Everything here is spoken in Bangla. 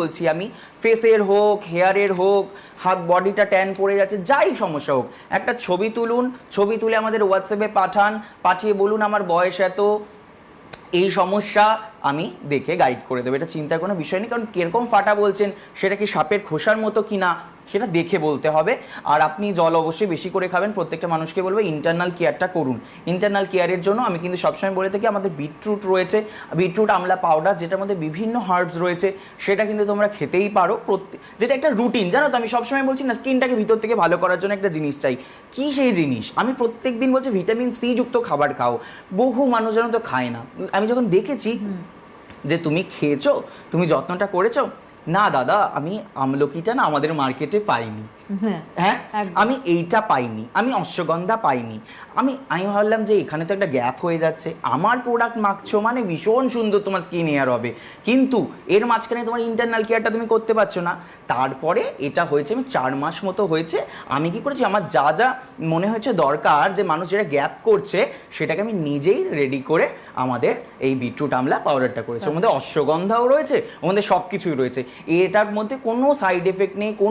বলছি আমি ফেসের হোক হেয়ারের হোক, হাত বডিটা ট্যান পড়ে যাচ্ছে, যাই সমস্যা হোক। একটা ছবি তুলুন, ছবি তুলে আমাদের হোয়াটসঅ্যাপে পাঠান, পাঠিয়ে বলুন আমার বয়স এত। এই সমস্যা আমি দেখে গাইড করে দেবো। এটা চিন্তার কোনো বিষয় নেই, কারণ কীরকম ফাটা বলছেন, সেটা কি সাপের খোসার মতো কি না সেটা দেখে বলতে হবে। আর আপনি জল অবশ্যই বেশি করে খাবেন। প্রত্যেকটা মানুষকে বলব ইন্টারনাল কেয়ারটা করুন। ইন্টারনাল কেয়ারের জন্য আমি কিন্তু সবসময় বলে থাকি আমাদের বিটরুট রয়েছে। বিটরুট আমলা পাউডার যেটার মধ্যে বিভিন্ন হার্বস রয়েছে সেটা কিন্তু তোমরা খেতেই পারো। প্রত্যেক যেটা একটা রুটিন জানো তো? আমি সবসময় বলছি না স্কিনটাকে ভিতর থেকে ভালো করার জন্য একটা জিনিস চাই। কি সেই জিনিস? আমি প্রত্যেক দিন বলছি ভিটামিন সি যুক্ত খাবার খাও। বহু মানুষ যেন তো খায় না। আমি যখন দেখেছি যে তুমি খেয়েছো তুমি যত্নটা করেছ না দাদা আমি আমলকিটা না আমাদের মার্কেটে পাইনি। হ্যাঁ হ্যাঁ? আমি এইটা পাইনি আমি অশ্বগন্ধা পাইনি। আমি আমি ভাবলাম যে এখানে তো একটা গ্যাপ হয়ে যাচ্ছে। আমার প্রোডাক্ট মাখছো মানে ভীষণ সুন্দর তোমার স্কিন এয়ার হবে। কিন্তু এর মাঝখানে তোমার ইন্টারনাল কেয়ারটা তুমি করতে পারছ না। তারপরে এটা হয়েছে আমি চার মাস মতো হয়েছে। আমি কি করেছি আমার যা যা মনে হয়েছে দরকার যে মানুষ যেটা গ্যাপ করছে সেটাকে আমি নিজেই রেডি করে আমাদের এই বিটরুট আমলা পাউডারটা করেছি। ওর মধ্যে অশ্বগন্ধাও রয়েছে ওর মধ্যে সব কিছুই রয়েছে। এটার মধ্যে কোনো সাইড এফেক্ট নেই কোনো